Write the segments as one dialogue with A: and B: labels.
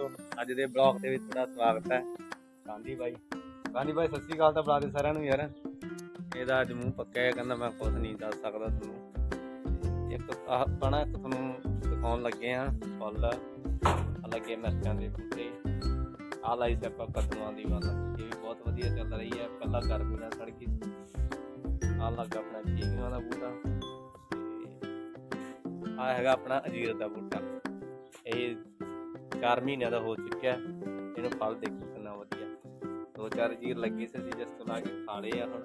A: ਦੋਸਤੋ ਅੱਜ ਦੇ ਬਲੌਗ ਦੇ ਵਿੱਚ ਤੁਹਾਡਾ ਸਵਾਗਤ ਹੈ। ਗਾਂਧੀ ਬਾਈ। ਗਾਂਧੀ ਬਾਈ ਸਤਿ ਸ੍ਰੀ ਅਕਾਲ ਤਾਂ ਬੁਲਾ ਦੇ ਸਾਰਿਆਂ ਨੂੰ ਯਾਰ। ਇਹਦਾ ਅੱਜ ਮੂੰਹ ਪੱਕਾ ਹੈ ਕਹਿੰਦਾ ਮੈਂ ਕੁਝ ਨਹੀਂ ਦੱਸ ਸਕਦਾ ਤੁਹਾਨੂੰ। ਇੱਕ ਆਪਣਾ ਤੁਹਾਨੂੰ ਦਿਖਾਉਣ ਲੱਗੇ ਆ ਫੁੱਲ। ਲੱਗੇ ਮਿਰਚਾਂ ਦੇ ਬੂਟੇ। ਆਹ ਲਾਈ ਸੀ ਆਪਾਂ ਕਦਮਾਂ ਦੀ ਵੱਲ ਇਹ ਵੀ ਬਹੁਤ ਵਧੀਆ ਚੱਲ ਰਹੀ ਹੈ। ਪਹਿਲਾਂ ਗਰਮੀ ਨਾਲ ਸੜ ਗਈ ਆਹ ਲੱਗਾ ਆਪਣਾ ਚੀਨੀਆਂ ਦਾ ਬੂਟਾ। ਆਹ ਹੈਗਾ ਆਪਣਾ ਅਜੀਰ ਦਾ ਬੂਟਾ। ਇਹ 4 ਮਹੀਨਿਆਂ ਦਾ ਹੋ ਚੁੱਕਿਆ ਹੈ। ਇਹਨੂੰ ਫਲ ਦੇਖੋ ਕਿੰਨਾ ਵਧੀਆ। ਦੋ ਚਾਰ ਜੀਰ ਲੱਗੀ ਸੀ ਅਸੀਂ ਜਿਸ ਤੋਂ ਲਾ ਕੇ ਖਾ ਲਏ ਆ ਹੁਣ।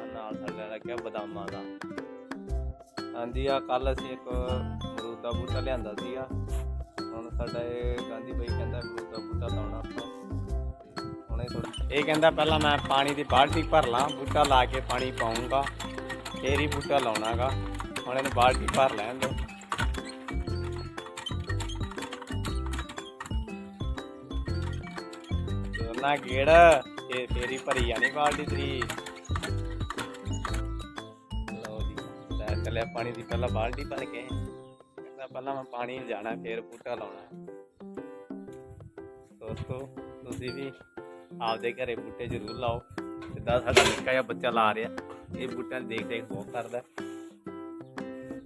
A: ਆਹ ਨਾਲ ਸਾਡਾ ਲੱਗਿਆ ਬਦਾਮਾਂ ਦਾ। ਹਾਂਜੀ ਆ ਕੱਲ ਅਸੀਂ ਇੱਕ ਅਮਰੂਦ ਦਾ ਬੂਟਾ ਲਿਆਂਦਾ ਸੀਗਾ। ਹੁਣ ਸਾਡਾ ਇਹ ਗਾਂਧੀ ਬਾਈ ਕਹਿੰਦਾ ਅਮਰੂਦ ਦਾ ਬੂਟਾ ਲਾਉਣਾ ਆਪਾਂ। ਹੁਣੇ ਥੋੜਾ ਇਹ ਕਹਿੰਦਾ ਪਹਿਲਾਂ ਮੈਂ ਪਾਣੀ ਦੀ ਬਾਲਟੀ ਭਰ ਲਾਂ, ਬੂਟਾ ਲਾ ਕੇ ਪਾਣੀ ਪਾਉਂਗਾ ਫੇਰ ਹੀ ਬੂਟਾ ਲਾਉਣਾਗਾ। ਹੁਣ ਇਹਨੂੰ ਬਾਲਟੀ ਭਰ ਲੈਣ ਦਿਓ। ਦੋਨਾ ਗੇੜ ਇਹ ਤੇਰੀ ਭਰੀ ਜਾਣੀ ਬਾਲਟੀ ਤੇਰੀ। ਲਓ ਜੀ, ਲੈ ਚੱਲਿਆ ਪਾਣੀ ਦੀ ਪਹਿਲਾਂ ਬਾਲਟੀ ਭਰ ਕੇ। ਕਹਿੰਦਾ ਪਹਿਲਾਂ ਮੈਂ ਪਾਣੀ ਜਾਣਾ ਫੇਰ ਬੂਟਾ ਲਾਉਣਾ। ਦੋਸਤੋ, ਤੁਸੀਂ ਵੀ ਆਪਦੇ ਘਰੇ ਬੂਟੇ ਜ਼ਰੂਰ ਲਾਓ। ਜਿੱਦਾਂ ਸਾਡਾ ਨਿੱਕਾ ਜਿਹਾ ਬੱਚਾ ਲਾ ਰਿਹਾ। ਇਹ ਬੂਟਿਆਂ ਦੀ ਦੇਖ ਦੇਖ ਬਹੁਤ ਕਰਦਾ।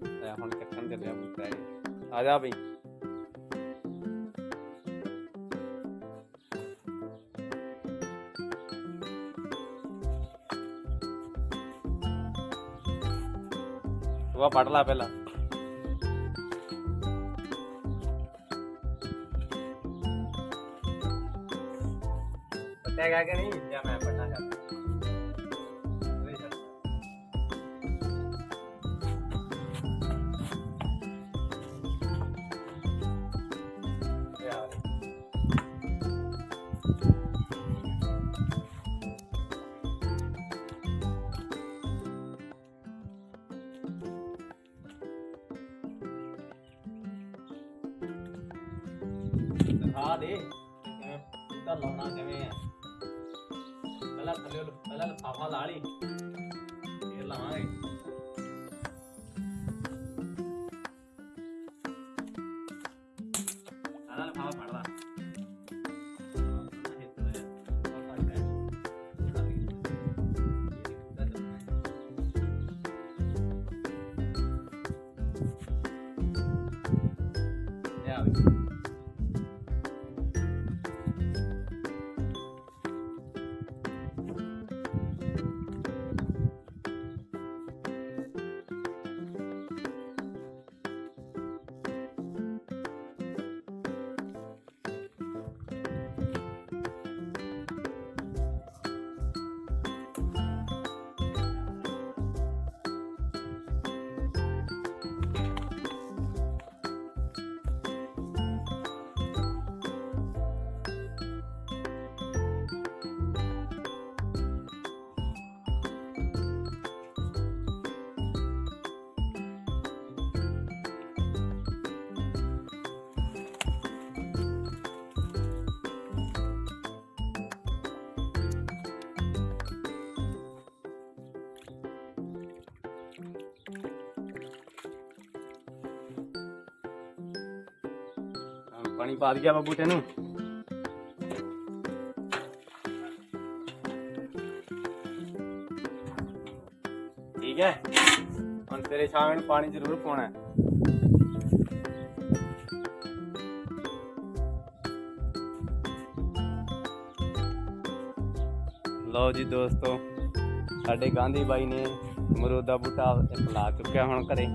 A: ਤੇ ਹੁਣ ਚੱਕਣ ਚੱਲਿਆ ਬੂਟਾ ਇਹ? ਆ ਜਾ ਬਈ। ਤੂੰ ਆ ਪੜ ਲਾ ਪਹਿਲਾਂ ਪੱਟੇਗਾ ਕਿ ਨਹੀਂ ਦਿਖਾ ਦੇ। ਕਿਵੇਂ ਬੂਟਾ ਲਾਉਣਾ, ਕਿਵੇਂ ਆ? ਪਹਿਲਾਂ ਥੱਲੇ ਪਹਿਲਾਂ ਲਫਾਫਾ ਲਾ ਲਈ, ਫੇਰ ਲਾਵਾਂਗੇ। ਪਾਣੀ ਪਾ ਦਿਆ ਵਾ ਬੂਟੇ ਨੂੰ। ਠੀਕ ਹੈ? ਹੁਣ ਤੇਰੇ ਛਾਵੇਂ ਨੂੰ ਪਾਣੀ ਜ਼ਰੂਰ ਪਾਉਣਾ ਹੈ। ਲਓ ਜੀ ਦੋਸਤੋ, ਸਾਡੇ ਗਾਂਧੀ ਬਾਈ ਨੇ ਅਮਰੂਦ ਦਾ ਬੂਟਾ ਲਾ ਚੁੱਕਿਆ ਹੁਣ ਘਰੇ।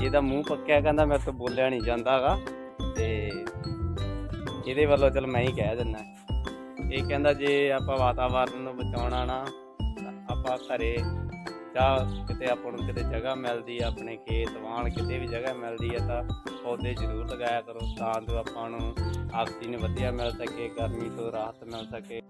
A: ਇਹਦਾ ਮੂੰਹ ਪੱਕਿਆ ਕਹਿੰਦਾ ਮੈਂ ਤੋਂ ਬੋਲਿਆ ਨਹੀਂ ਜਾਂਦਾਗਾ ਤੇ ਇਹਦੇ ਵੱਲੋਂ ਚਲ ਮੈਂ ਹੀ ਕਹਿ ਦਿੰਦਾ। ਇਹ ਕਹਿੰਦਾ ਜੇ ਆਪਾਂ ਵਾਤਾਵਰਨ ਨੂੰ ਬਚਾਉਣਾ ਨਾ, ਆਪਾਂ ਘਰੇ ਜਾਂ ਕਿਤੇ ਆਪਾਂ ਨੂੰ ਕਿਤੇ ਜਗ੍ਹਾ ਮਿਲਦੀ ਆ, ਆਪਣੇ ਖੇਤ ਵਾਣ ਕਿਤੇ ਵੀ ਜਗ੍ਹਾ ਮਿਲਦੀ ਆ, ਤਾਂ ਪੌਦੇ ਜ਼ਰੂਰ ਲਗਾਇਆ ਕਰੋ ਤਾਂ ਜੋ ਆਪਾਂ ਨੂੰ ਆਕਸੀਜਨ ਵਧੀਆ ਮਿਲ ਸਕੇ, ਗਰਮੀ ਤੋਂ ਰਾਹਤ ਮਿਲ ਸਕੇ।